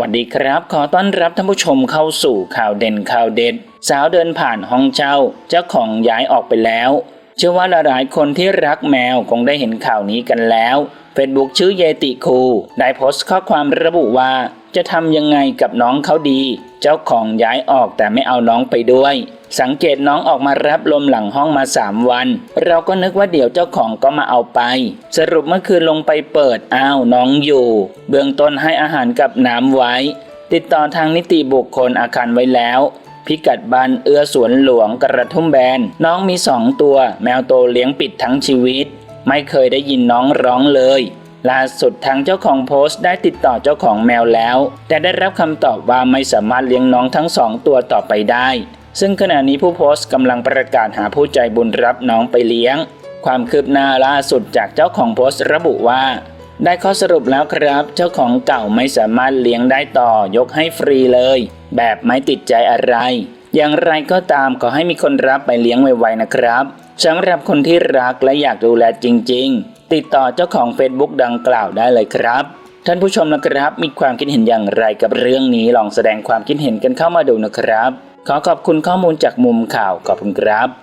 วัสดีครับ ขอต้อนรับท่านผู้ชมเข้าสู่ข่าวเด่นข่าวเด็ด สาวเดินผ่านห้องเช่าเจ้าของย้ายออกไปแล้ว เชื่อว่าหลายๆคนที่รักแมวคงได้เห็นข่าวนี้กันแล้วเฟซบุ๊กชื่อเยติคูได้โพสต์ข้อความระบุว่า จะทำยังไงกับน้องเขาดี เจ้าของย้ายออกแต่ไม่เอาน้องไปด้วย สังเกตน้องออกมารับลมหลังห้องมาสามวัน เราก็นึกว่าเดี๋ยวเจ้าของก็มาเอาไป สรุปเมื่อคืนลงไปเปิดอ้าวน้องอยู่ เบื้องต้นให้อาหารกับน้ำไว้ ติดต่อทางนิติบุคคลอาคารไว้แล้วพิกัดบ้านเอื้อสวนหลวงกระทุ่มแบน น้องมีสองตัว แมวโตเลี้ยงปิดทั้งชีวิต ไม่เคยได้ยินน้องร้องเลย ล่าสุดทางเจ้าของโพสต์ได้ติดต่อเจ้าของแมวแล้ว แต่ได้รับคำตอบว่าไม่สามารถเลี้ยงน้องทั้งสองตัวต่อไปได้ ซึ่งขณะนี้ผู้โพสต์กำลังประกาศหาผู้ใจบุญรับน้องไปเลี้ยง ความคืบหน้าล่าสุดจากเจ้าของโพสต์ระบุว่า ได้ข้อสรุปแล้วครับ เจ้าของเก่าไม่สามารถเลี้ยงได้ต่อยกให้ฟรีเลย แบบไม่ติดใจอะไร อย่างไรก็ตามขอให้มีคนรับไปเลี้ยงไวๆนะครับสำหรับคนที่รักและอยากดูแลจริง ๆ ติดต่อเจ้าของ Facebook ดังกล่าวได้เลยครับท่านผู้ชมนะครับ มีความคิดเห็นอย่างไรกับเรื่องนี้ลองแสดงความคิดเห็นกันเข้ามาดูนะครับ ขอขอบคุณข้อมูลจากมุมข่าวขอบคุณครับ